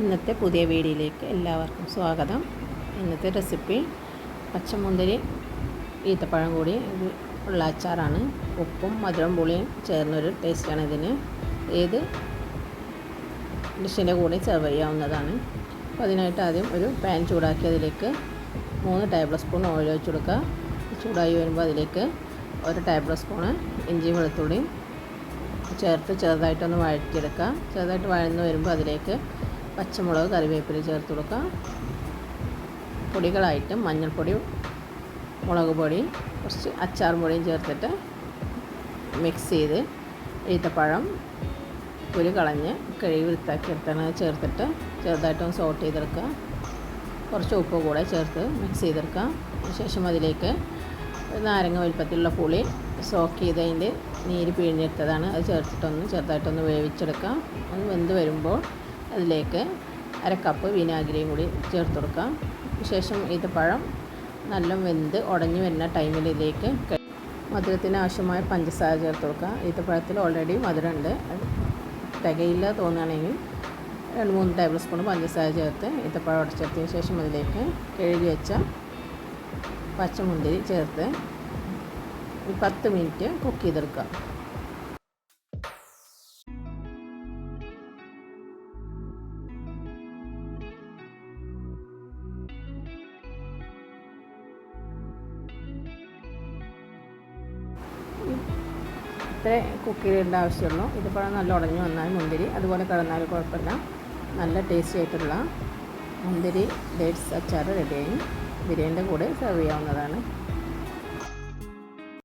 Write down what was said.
ഇന്നത്തെ പുതിയ വീഡിയോയിലേക്ക് എല്ലാവർക്കും സ്വാഗതം. ഇന്നത്തെ റെസിപ്പി പച്ചമുന്തിരി ഈത്തപ്പഴം കൂടി ഉള്ള അച്ചാറാണ്. ഉപ്പും മധുരം പുളിയും ചേർന്നൊരു ടേസ്റ്റാണ് ഇതിന്. ഏത് ഡിഷിന്റെ കൂടെ സെർവ് ചെയ്യാവുന്നതാണ്. അപ്പോൾ അതിനായിട്ട് ആദ്യം ഒരു പാൻ ചൂടാക്കി അതിലേക്ക് മൂന്ന് ടേബിൾ സ്പൂൺ ഓയിൽ ഒഴിച്ച് കൊടുക്കുക. ചൂടായി വരുമ്പോൾ അതിലേക്ക് ഒരു ടേബിൾ സ്പൂണ് ഇഞ്ചി വെളുത്തുള്ളി ചേർത്ത് ചെറുതായിട്ടൊന്ന് വഴറ്റിയെടുക്കുക. ചെറുതായിട്ട് വഴന്ന് വരുമ്പോൾ അതിലേക്ക് പച്ചമുളക് കറിവേപ്പില ചേർത്ത് കൊടുക്കുക. പൊടികളായിട്ട് മഞ്ഞൾപ്പൊടി മുളക് പൊടി കുറച്ച് അച്ചാർ പൊടിയും ചേർത്തിട്ട് മിക്സ് ചെയ്ത് ഈത്തപ്പഴം പുലി കളഞ്ഞ് കഴുകി വൃത്താക്കി എടുത്താണ് ചേർത്തിട്ട് ചെറുതായിട്ടൊന്ന് സോട്ട് ചെയ്തെടുക്കുക. കുറച്ച് ഉപ്പ് കൂടെ ചേർത്ത് മിക്സ് ചെയ്തെടുക്കുക. ശേഷം അതിലേക്ക് നാരങ്ങ വലുപ്പത്തിലുള്ള പുളി സോക്ക് ചെയ്തതിന്റെ നീര് പിഴിഞ്ഞെടുത്തതാണ്. അത് ചേർത്തിട്ടൊന്ന് ചെറുതായിട്ടൊന്ന് വേവിച്ചെടുക്കാം ഒന്ന് വെന്ത് വരുമ്പോൾ അതിലേക്ക് അര കപ്പ് വിനാഗിരിയും കൂടി ചേർത്ത് കൊടുക്കാം. ശേഷം ഇത് പഴം നല്ല വെന്ത് ഉടഞ്ഞു വരുന്ന ടൈമിൽ ഇതിലേക്ക് മധുരത്തിന് ആവശ്യമായ പഞ്ചസാര ചേർത്ത് കൊടുക്കുക ഈത്തപ്പഴത്തിൽ ഓൾറെഡി മധുരമുണ്ട്. തികയില്ല തോന്നുകയാണെങ്കിൽ രണ്ട് മൂന്ന് ടേബിൾ സ്പൂൺ പഞ്ചസാര ചേർത്ത് ഈത്തപ്പഴം ഉടച്ചെടുത്തതിന് ശേഷം അതിലേക്ക് കഴുകി വെച്ച പച്ചമുന്തിരി ചേർത്ത് പത്ത് മിനിറ്റ് കുക്ക് ചെയ്തെടുക്കുക ഇത്ര കുക്ക് ചെയ്യേണ്ട ആവശ്യമുള്ളൂ. ഇതിപ്പോൾ നല്ല ഉടഞ്ഞു വന്നാൽ മുന്തിരി അതുപോലെ കിടന്നാൽ കുഴപ്പമില്ല. നല്ല ടേസ്റ്റി ആയിട്ടുള്ള മുന്തിരി ഡേറ്റ്സ് അച്ചാർ റെഡിയായി ബിരിയാണിന്റെ കൂടെ സെർവ് ചെയ്യാവുന്നതാണ്.